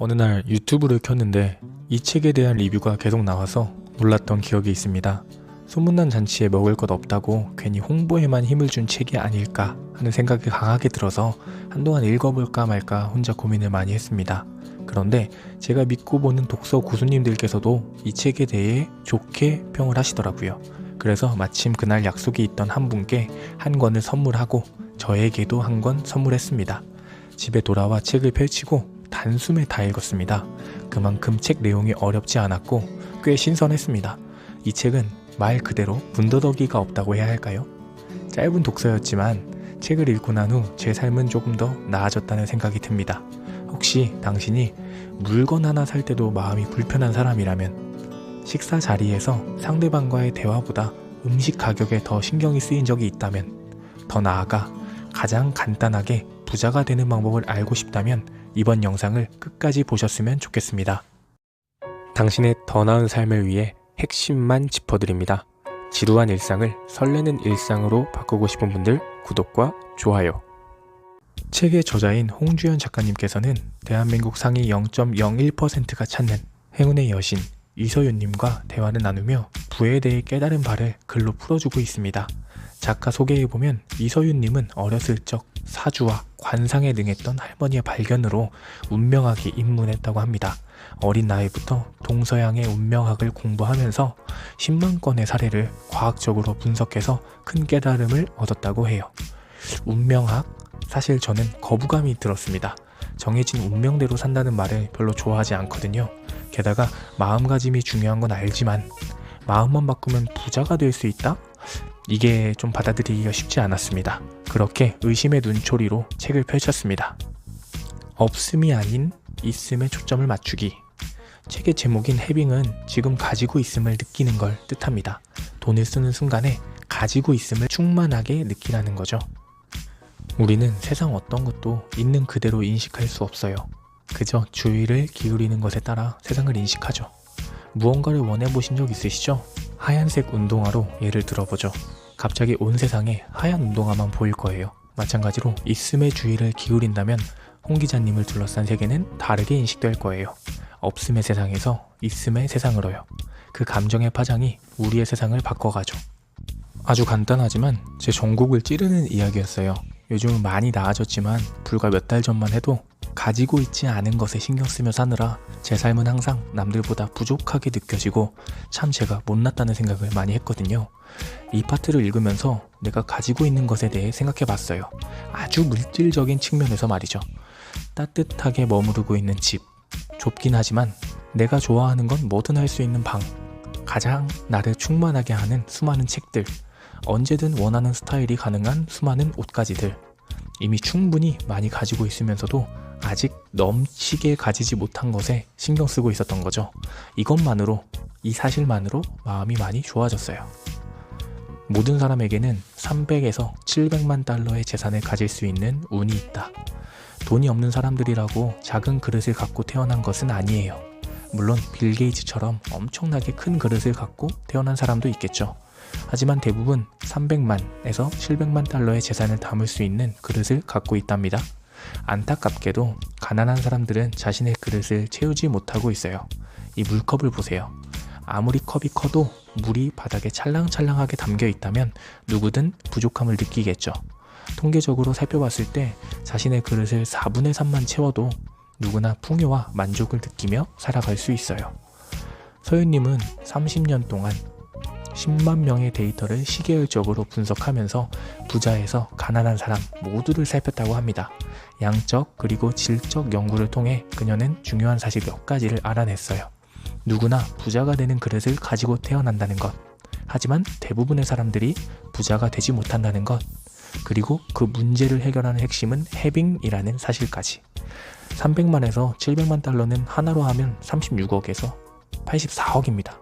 어느 날 유튜브를 켰는데 이 책에 대한 리뷰가 계속 나와서 놀랐던 기억이 있습니다. 소문난 잔치에 먹을 것 없다고 괜히 홍보에만 힘을 준 책이 아닐까 하는 생각이 강하게 들어서 한동안 읽어볼까 말까 혼자 고민을 많이 했습니다. 그런데 제가 믿고 보는 독서 고수님들께서도 이 책에 대해 좋게 평을 하시더라고요. 그래서 마침 그날 약속이 있던 한 분께 한 권을 선물하고 저에게도 한 권 선물했습니다. 집에 돌아와 책을 펼치고 단숨에 다 읽었습니다. 그만큼 책 내용이 어렵지 않았고 꽤 신선했습니다. 이 책은 말 그대로 군더더기가 없다고 해야 할까요? 짧은 독서였지만 책을 읽고 난 후 제 삶은 조금 더 나아졌다는 생각이 듭니다. 혹시 당신이 물건 하나 살 때도 마음이 불편한 사람이라면 식사 자리에서 상대방과의 대화보다 음식 가격에 더 신경이 쓰인 적이 있다면 더 나아가 가장 간단하게 부자가 되는 방법을 알고 싶다면 이번 영상을 끝까지 보셨으면 좋겠습니다. 당신의 더 나은 삶을 위해 핵심만 짚어드립니다. 지루한 일상을 설레는 일상으로 바꾸고 싶은 분들 구독과 좋아요. 책의 저자인 홍주연 작가님께서는 대한민국 상위 0.01%가 찾는 행운의 여신 이서윤님과 대화를 나누며 부에 대해 깨달은 바를 글로 풀어주고 있습니다. 작가 소개에 보면 이서윤님은 어렸을 적 사주와 관상에 능했던 할머니의 발견으로 운명학이 입문했다고 합니다. 어린 나이부터 동서양의 운명학을 공부하면서 10만 건의 사례를 과학적으로 분석해서 큰 깨달음을 얻었다고 해요. 운명학? 사실 저는 거부감이 들었습니다. 정해진 운명대로 산다는 말을 별로 좋아하지 않거든요. 게다가 마음가짐이 중요한 건 알지만 마음만 바꾸면 부자가 될 수 있다? 이게 좀 받아들이기가 쉽지 않았습니다. 그렇게 의심의 눈초리로 책을 펼쳤습니다. 없음이 아닌 있음에 초점을 맞추기. 책의 제목인 해빙은 지금 가지고 있음을 느끼는 걸 뜻합니다. 돈을 쓰는 순간에 가지고 있음을 충만하게 느끼라는 거죠. 우리는 세상 어떤 것도 있는 그대로 인식할 수 없어요. 그저 주의를 기울이는 것에 따라 세상을 인식하죠. 무언가를 원해 보신 적 있으시죠? 하얀색 운동화로 예를 들어보죠. 갑자기 온 세상에 하얀 운동화만 보일 거예요. 마찬가지로 있음의 주의를 기울인다면 홍 기자님을 둘러싼 세계는 다르게 인식될 거예요. 없음의 세상에서 있음의 세상으로요. 그 감정의 파장이 우리의 세상을 바꿔가죠. 아주 간단하지만 제 전곡을 찌르는 이야기였어요. 요즘은 많이 나아졌지만 불과 몇 달 전만 해도 가지고 있지 않은 것에 신경 쓰며 사느라 제 삶은 항상 남들보다 부족하게 느껴지고 참 제가 못났다는 생각을 많이 했거든요. 이 파트를 읽으면서 내가 가지고 있는 것에 대해 생각해 봤어요. 아주 물질적인 측면에서 말이죠. 따뜻하게 머무르고 있는 집. 좁긴 하지만 내가 좋아하는 건 뭐든 할 수 있는 방. 가장 나를 충만하게 하는 수많은 책들. 언제든 원하는 스타일이 가능한 수많은 옷가지들. 이미 충분히 많이 가지고 있으면서도 아직 넘치게 가지지 못한 것에 신경 쓰고 있었던 거죠. 이것만으로, 이 사실만으로 마음이 많이 좋아졌어요. 모든 사람에게는 300에서 700만 달러의 재산을 가질 수 있는 운이 있다. 돈이 없는 사람들이라고 작은 그릇을 갖고 태어난 것은 아니에요. 물론 빌 게이츠처럼 엄청나게 큰 그릇을 갖고 태어난 사람도 있겠죠. 하지만 대부분 300만에서 700만 달러의 재산을 담을 수 있는 그릇을 갖고 있답니다. 안타깝게도 가난한 사람들은 자신의 그릇을 채우지 못하고 있어요. 이 물컵을 보세요. 아무리 컵이 커도 물이 바닥에 찰랑찰랑하게 담겨 있다면 누구든 부족함을 느끼겠죠. 통계적으로 살펴봤을 때 자신의 그릇을 4분의 3만 채워도 누구나 풍요와 만족을 느끼며 살아갈 수 있어요. 서윤님은 30년 동안 10만 명의 데이터를 시계열적으로 분석하면서 부자에서 가난한 사람 모두를 살폈다고 합니다. 양적 그리고 질적 연구를 통해 그녀는 중요한 사실 몇 가지를 알아냈어요. 누구나 부자가 되는 그릇을 가지고 태어난다는 것. 하지만 대부분의 사람들이 부자가 되지 못한다는 것. 그리고 그 문제를 해결하는 핵심은 해빙이라는 사실까지. 300만에서 700만 달러는 하나로 하면 36억에서 84억입니다.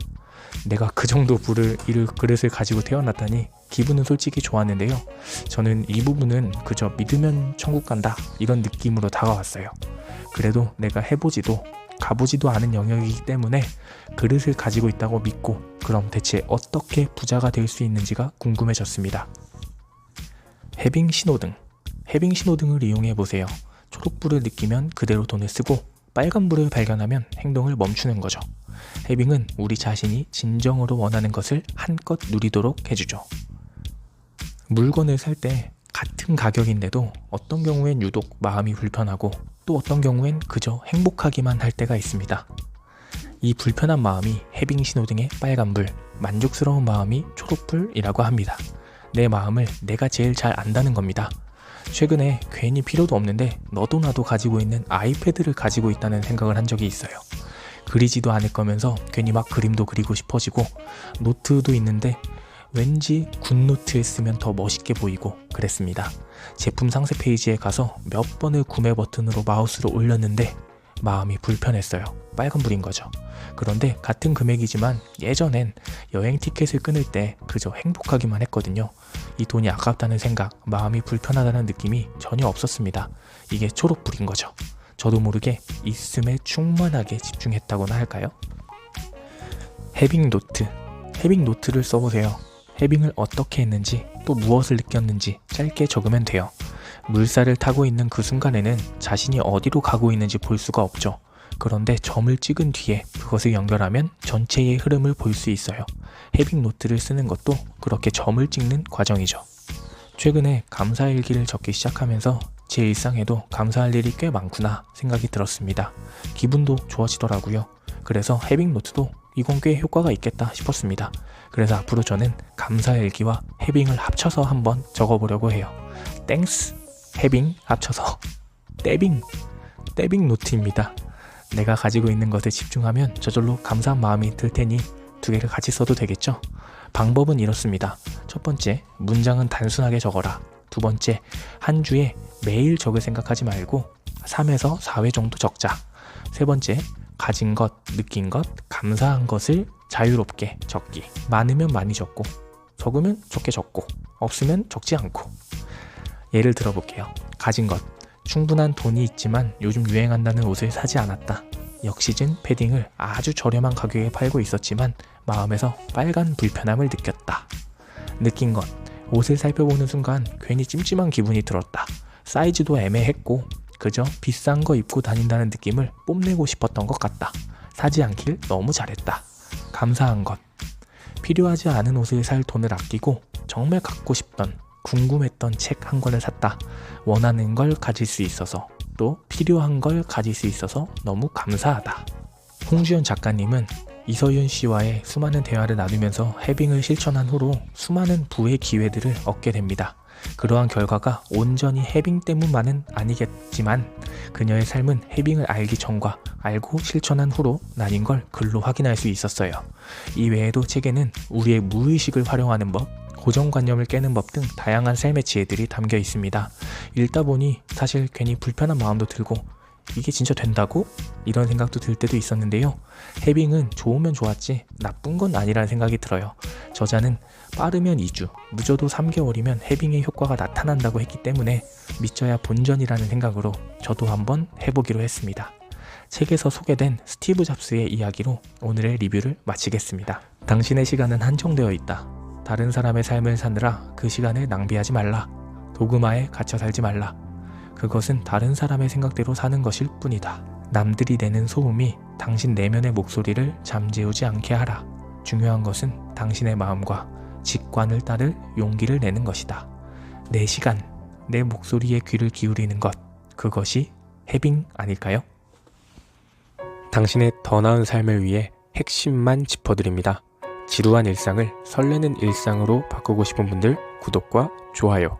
내가 그 정도 부를 이 그릇을 가지고 태어났다니 기분은 솔직히 좋았는데요. 저는 이 부분은 그저 믿으면 천국 간다 이런 느낌으로 다가왔어요. 그래도 내가 해보지도 가보지도 않은 영역이기 때문에 그릇을 가지고 있다고 믿고 그럼 대체 어떻게 부자가 될 수 있는지가 궁금해졌습니다. 해빙 신호등. 해빙 신호등을 이용해 보세요. 초록불을 느끼면 그대로 돈을 쓰고 빨간불을 발견하면 행동을 멈추는 거죠. 해빙은 우리 자신이 진정으로 원하는 것을 한껏 누리도록 해주죠. 물건을 살 때 같은 가격인데도 어떤 경우엔 유독 마음이 불편하고 또 어떤 경우엔 그저 행복하기만 할 때가 있습니다. 이 불편한 마음이 해빙 신호등의 빨간불, 만족스러운 마음이 초록불이라고 합니다. 내 마음을 내가 제일 잘 안다는 겁니다. 최근에 괜히 필요도 없는데 너도 나도 가지고 있는 아이패드를 가지고 있다는 생각을 한 적이 있어요. 그리지도 않을 거면서 괜히 막 그림도 그리고 싶어지고 노트도 있는데 왠지 굿노트에 쓰면 더 멋있게 보이고 그랬습니다. 제품 상세 페이지에 가서 몇 번을 구매 버튼으로 마우스를 올렸는데 마음이 불편했어요. 빨간불인 거죠. 그런데 같은 금액이지만 예전엔 여행 티켓을 끊을 때 그저 행복하기만 했거든요. 이 돈이 아깝다는 생각, 마음이 불편하다는 느낌이 전혀 없었습니다. 이게 초록불인 거죠. 저도 모르게 있음에 충만하게 집중했다고나 할까요? 해빙 노트. 해빙 노트를 써보세요. 해빙을 어떻게 했는지 또 무엇을 느꼈는지 짧게 적으면 돼요. 물살을 타고 있는 그 순간에는 자신이 어디로 가고 있는지 볼 수가 없죠. 그런데 점을 찍은 뒤에 그것을 연결하면 전체의 흐름을 볼 수 있어요. 해빙 노트를 쓰는 것도 그렇게 점을 찍는 과정이죠. 최근에 감사일기를 적기 시작하면서 제 일상에도 감사할 일이 꽤 많구나 생각이 들었습니다. 기분도 좋아지더라고요. 그래서 해빙 노트도 이건 꽤 효과가 있겠다 싶었습니다. 그래서 앞으로 저는 감사 일기와 해빙을 합쳐서 한번 적어보려고 해요. 땡스, 해빙 합쳐서 떼빙, 떼빙 노트입니다. 내가 가지고 있는 것에 집중하면 저절로 감사한 마음이 들 테니 두 개를 같이 써도 되겠죠? 방법은 이렇습니다. 첫 번째, 문장은 단순하게 적어라. 두 번째, 한 주에 매일 적을 생각하지 말고 3에서 4회 정도 적자. 세 번째, 가진 것, 느낀 것, 감사한 것을 자유롭게 적기. 많으면 많이 적고, 적으면 적게 적고, 없으면 적지 않고. 예를 들어 볼게요. 가진 것. 충분한 돈이 있지만 요즘 유행한다는 옷을 사지 않았다. 역시즌 패딩을 아주 저렴한 가격에 팔고 있었지만 마음에서 빨간 불편함을 느꼈다. 느낀 것. 옷을 살펴보는 순간 괜히 찜찜한 기분이 들었다. 사이즈도 애매했고 그저 비싼 거 입고 다닌다는 느낌을 뽐내고 싶었던 것 같다. 사지 않길 너무 잘했다. 감사한 것. 필요하지 않은 옷을 살 돈을 아끼고 정말 갖고 싶던 궁금했던 책 한 권을 샀다. 원하는 걸 가질 수 있어서 또 필요한 걸 가질 수 있어서 너무 감사하다. 홍주연 작가님은 이서윤 씨와의 수많은 대화를 나누면서 해빙을 실천한 후로 수많은 부의 기회들을 얻게 됩니다. 그러한 결과가 온전히 해빙 때문만은 아니겠지만 그녀의 삶은 해빙을 알기 전과 알고 실천한 후로 나뉜 걸 글로 확인할 수 있었어요. 이 외에도 책에는 우리의 무의식을 활용하는 법, 고정관념을 깨는 법 등 다양한 삶의 지혜들이 담겨 있습니다. 읽다 보니 사실 괜히 불편한 마음도 들고 이게 진짜 된다고? 이런 생각도 들 때도 있었는데요. 해빙은 좋으면 좋았지 나쁜 건 아니라는 생각이 들어요. 저자는 빠르면 2주, 늦어도 3개월이면 해빙의 효과가 나타난다고 했기 때문에 믿져야 본전이라는 생각으로 저도 한번 해보기로 했습니다. 책에서 소개된 스티브 잡스의 이야기로 오늘의 리뷰를 마치겠습니다. 당신의 시간은 한정되어 있다. 다른 사람의 삶을 사느라 그 시간을 낭비하지 말라. 도그마에 갇혀 살지 말라. 그것은 다른 사람의 생각대로 사는 것일 뿐이다. 남들이 내는 소음이 당신 내면의 목소리를 잠재우지 않게 하라. 중요한 것은 당신의 마음과 직관을 따를 용기를 내는 것이다. 내 시간, 내 목소리에 귀를 기울이는 것, 그것이 해빙 아닐까요? 당신의 더 나은 삶을 위해 핵심만 짚어드립니다. 지루한 일상을 설레는 일상으로 바꾸고 싶은 분들 구독과 좋아요